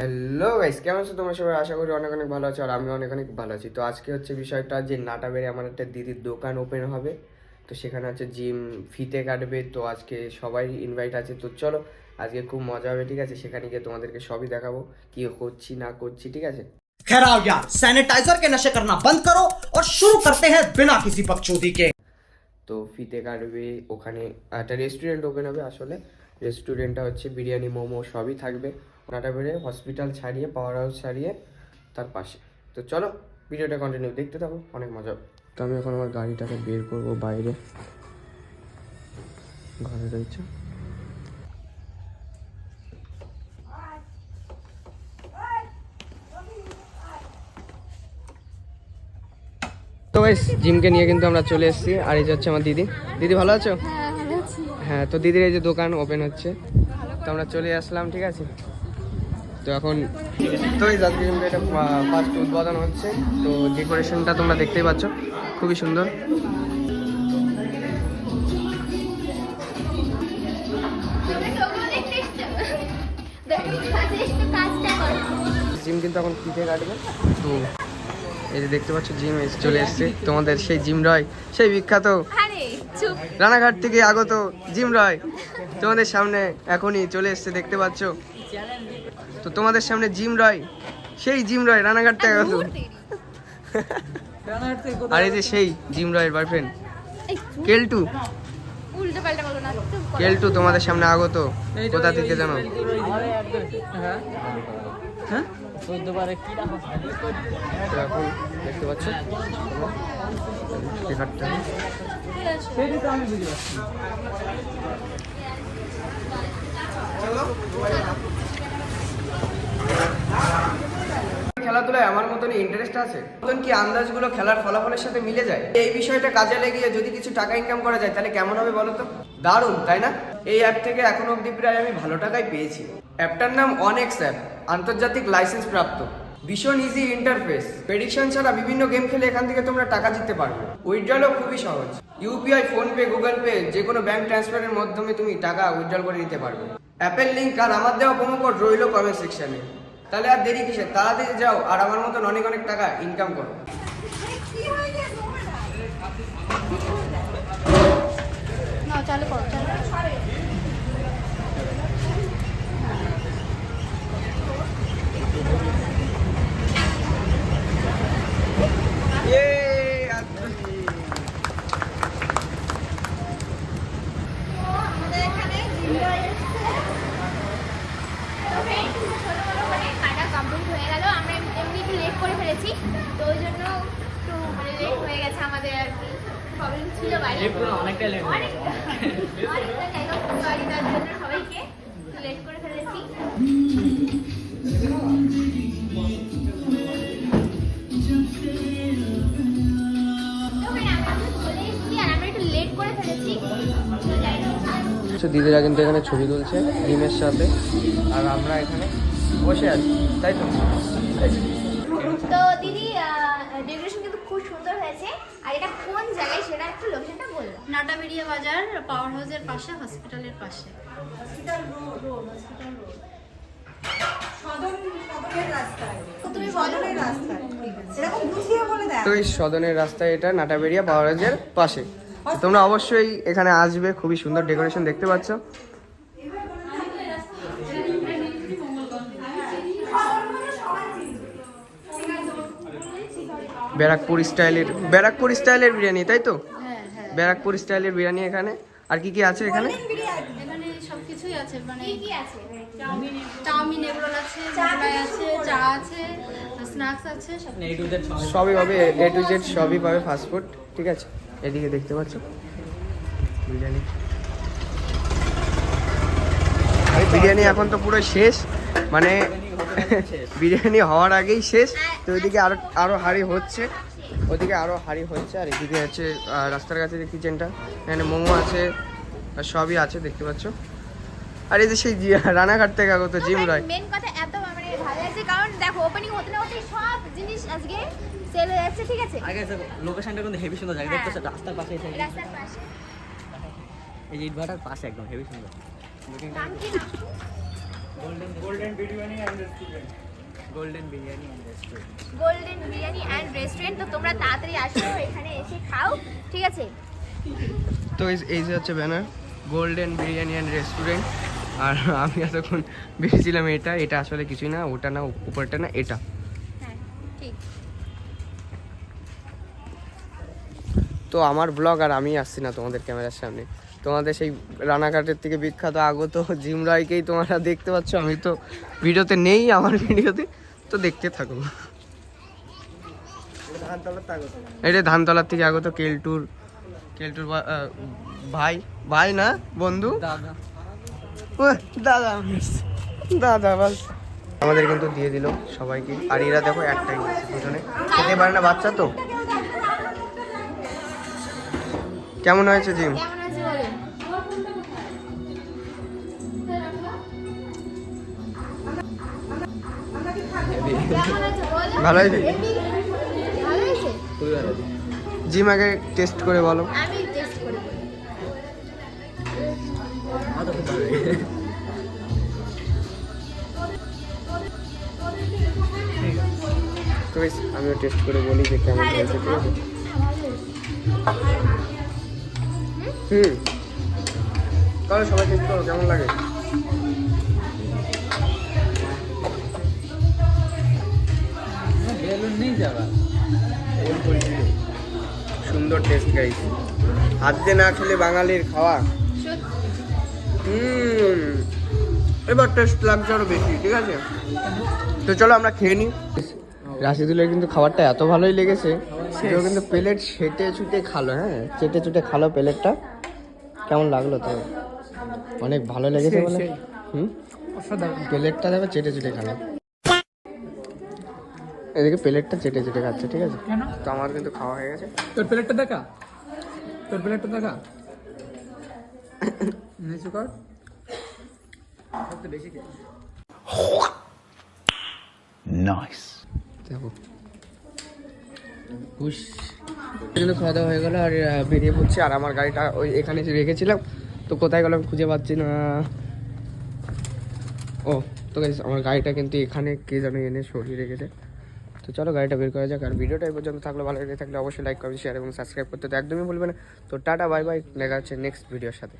Hello guys কেমন আছো তোমরা সবাই আশা করি অনেক অনেক ভালো আছো আর আমি অনেক অনেক ভালো আছি তো আজকে হচ্ছে বিষয়টা যে নাটা বেড়ে আমার একটা দিদির দোকান ওপেন হবে তো সেখানে হচ্ছে জিম ফিতে কাটবে তো আজকে সবাই ইনভাইট আছে তো চলো আজকে খুব মজা হবে ঠিক আছে সেখানে গিয়ে তোমাদেরকে সবই দেখাবো কি করছি না করছি ঠিক আছে खैर आओ यार सैनिटाइजर के नशे करना बंद करो और शुरू करते हैं बिना किसी बकचोदी के তো ফিতে কাটবে ওখানে একটা রেস্টুরেন্ট ওপেন হবে আসলে রেস্টুরেন্টটা হচ্ছে বিরিয়ানি মোমো সবই থাকবে নাটা বেড়ে হসপিটাল ছাড়িয়ে পাওয়ার হাউস ছাড়িয়ে তার পাশে। তো চলো ভিডিওটা কন্টিনিউ দেখতে থাকো অনেক মজা হবে। তো আমি এখন আমার গাড়িটাকে বের করব বাইরে। ঘরে রয়েছে। তো গাইস জিমকে নিয়ে কিন্তু আমরা চলে এসেছি। আর এই যে হচ্ছে আমার দিদি। দিদি ভালো আছো? হ্যাঁ ভালো আছি। হ্যাঁ তো দিদির এই যে দোকান ওপেন হচ্ছে। তো আমরা চলে আসলাম ঠিক আছে? তো এখন তো এই আজকে কিন্তু এটা ফার্স্ট উদ্বোধন হচ্ছে। তো ডেকোরেশনটা তোমরা দেখতেই পাচ্ছ, খুবই সুন্দর। জিম কিন্তু এখন পিঠে কাটবে? তো এই যে দেখতে পাচ্ছ, জিম চলে এসছে। তোমাদের সেই জিম রয়, সেই বিখ্যাত রানাঘাট থেকে আগত জিম রয়। তোমাদের সামনে এখনই চলে এসছে, দেখতে পাচ্ছ। তো তোমাদের সামনে জিম রয় সেই জিম রয় রানাঘাট থেকে আগত আর এই যে সেই জিম রয়ের বয়ফ্রেন্ড কেলটু। উল্টো পাল্টা বলো না চুপ করো। কেলটু তোমাদের সামনে আগত কোথা থেকে জানো? তো দেখতে পাচ্ছ কাটতে হবে। খেলাধুলায় আমার মতন ইন্টারেস্ট আছে? মতন কি আন্দাজগুলো খেলার ফলাফলের সাথে মিলে যায়? এই বিষয়টা কাজে লাগিয়ে যদি কিছু টাকা ইনকাম করা যায়, তাহলে কেমন হবে বলো তো? দারুণ, তাই না? এই অ্যাপ থেকে এখনও অবধি প্রায় আমি ভালো টাকাই পেয়েছি। অ্যাপটার নাম অনেক্স অ্যাপ আন্তর্জাতিক লাইসেন্স প্রাপ্ত। ভীষণ ইজি ইন্টারফেস প্রেডিকশন ছাড়া বিভিন্ন গেম খেলে এখান থেকে তোমরা টাকা জিততে পারবে। উইথড্রলও খুবই সহজ। ইউপিআই ফোনপে গুগল পে যে কোনো ব্যাংক ট্রান্সফারের মাধ্যমে তুমি টাকা উইথড্রল করে নিতে পারবে। অ্যাপের লিঙ্ক আর আমার দেওয়া প্রোমো কোড রইল কমেন্ট সেকশনে তাহলে আর দেরি কিসের? তাড়াতাড়ি যাও, আর আমার মতন অনেক অনেক টাকা ইনকাম করো, চালু করো। আমাদের এখানে জিমটা এসেছে। ওকে, ছোটখাটো মানে কাটা complete হয়ে গেল। আমরা এমনি একটু late করে ফেলেছি। তো ওই জন্য একটু মানে late হয়ে গেছে আমাদের আর কি। Problem ছিল বাড়ি। অনেকটা। অনেকটা যাই হোক, sorry তার জন্য সবাইকে। একটু করে ফেলেছি। তো মানে কিছু দিদিরা কিন্তু এখানে ছবি তুলছে ডিমের সাথে আর আমরা এখানে বসে আছি তাই তো তো দিদি ডেকোরেশন কিন্তু খুব সুন্দর হয়েছে। আর এটা কোন জায়গায় সেটা একটু লোকেশনটা নাটাবেড়িয়া বাজার পাওয়ার হাউসের পাশে হসপিটালের পাশে। তুমি বলো। তো এই সদনের রাস্তায় এটা নাটাবেরিয়া পাওয়ার হাউসের পাশে। তোমরা অবশ্যই এখানে আসবে খুবই সুন্দর ডেকোরেশন দেখতে পাচ্ছ। ব্যারাকপুর স্টাইলের ব্যারাকপুর স্টাইলের বিরিয়ানি তাই তো? হ্যাঁ হ্যাঁ। ব্যারাকপুর স্টাইলের বিরিয়ানি এখানে। আর কি কি আছে এখানে? এখানে সব আছে মানে কি কি আছে? চাউমিন এগরোল আছে মোগলাই আছে চা আছে স্ন্যাক্স আছে সবই পাবে এ টু জেড সবই পাবে ফাস্টফুড ঠিক আছে? এদিকে দেখতে পাচ্ছ? বিরিয়ানি। বিরিয়ানি এখন তো পুরো শেষ। মানে বিরিয়ানি হওয়ার আগেই শেষ তো ওইদিকে আরও আরও হাড়ি হচ্ছে। ওইদিকে আরও হাড়ি হচ্ছে আর এদিকে হচ্ছে আহ, রাস্তার কাছে যে কিচেনটা এখানে মোমো আছে আর সবই আছে দেখতে পাচ্ছ। আর এই যে সেই রানাঘাট থেকে আগত জিম রয়। মেন কথা এত মানে ভালো লাগছে কারণ দেখো ওপেনিং হতে না হতে সব জিনিস আজকে সেল হয়ে যাচ্ছে ঠিক আছে? আগে লোকেশনটা কিন্তু হেভি সুন্দর জায়গা দেখতেছো রাস্তার পাশে রাস্তার পাশে। এই যে ইট ভাটার পাশে একদম হেভি সুন্দর। নাম কি নাম গোল্ডেন বিরিয়ানি অ্যান্ড রেস্টুরেন্ট তো তোমরা তাড়াতাড়ি আসো এখানে এসে খাও ঠিক আছে? তো এই- এই যে হচ্ছে banner golden biryani and restaurant আর আমি এতক্ষণ ভেবেছিলাম এটা এটা আসলে কিছুই না ওটা না উপরটা না এটা। হ্যাঁ তো আমার ব্লগ আর আমি আসছি না তোমাদের ক্যামেরার সামনে। তোমাদের সেই রানাঘাটের থেকে বিখ্যাত আগত জিম রায়কেই তোমরা দেখতে পাচ্ছ। আমি তো ভিডিওতে নেই আমার ভিডিওতে তো দেখতে থাকো। এটা ধানতলার থেকে আগত কেলটুর কেলটুর ভাই ভাই না বন্ধু? দাদা। দাদা দাদা বাস। আমাদের কিন্তু দিয়ে দিল সবাইকে। আর এরা দেখো একটাই দুজনে। খেতে পারে না বাচ্চা তো? কেমন হয়েছে জিম? ভালো হয়েছে? জিম আগে টেস্ট করে বলো। আমি টেস্ট করে আমিও টেস্ট করে বলি যে কেমন হয়েছে। আছে? হ্যাঁ। হুম। তাহলে সবাই টেস্ট করো কেমন লাগে? সুন্দর টেস্ট গাইস হাত দিয়ে না খেলে বাঙালির খাওয়া। হুম। এবার টেস্ট লাগছে আরও বেশি ঠিক আছে? তো চলো আমরা খেয়ে নিই। রাশিদুলের কিন্তু খাবারটা এত ভালোই লেগেছে যে কিন্তু প্লেট ছেটে ছুটে খালো হ্যাঁ? চেটে চুটে খালো প্লেটটা। কেমন লাগল তো? অনেক ভালো লেগেছে বলে। হুম? প্লেটটা দেখো চেটে চুটে খালো। এদিকে প্লেটটা চেটে চেটে খাচ্ছে ঠিক আছে? কেন? তো আমার কিন্তু খাওয়া হয়ে গেছে। তোর প্লেটটা দেখা? তোর প্লেটটা দেখা? নিচু কর বেশি দেখো। হুশ এগুলো খাওয়া দাওয়া হয়ে গেলো আর বেরিয়ে পড়ছি আর আমার গাড়িটা ওই এখানে রেখেছিলাম তো কোথায় গেলাম খুঁজে পাচ্ছি না। ও তো আমার গাড়িটা কিন্তু এখানে কে যেন এনে সরিয়ে রেখেছে। তো চলো গাড়িটা বের করা যাক। আর ভিডিওটা এই পর্যন্ত থাকলে, ভালো লেগে থাকলে অবশ্যই লাইক কমেন্ট শেয়ার এবং সাবস্ক্রাইব করতে তো একদমই ভুলবে না। তো টাটা বাই বাই দেখা হচ্ছে নেক্সট ভিডিওর সাথে।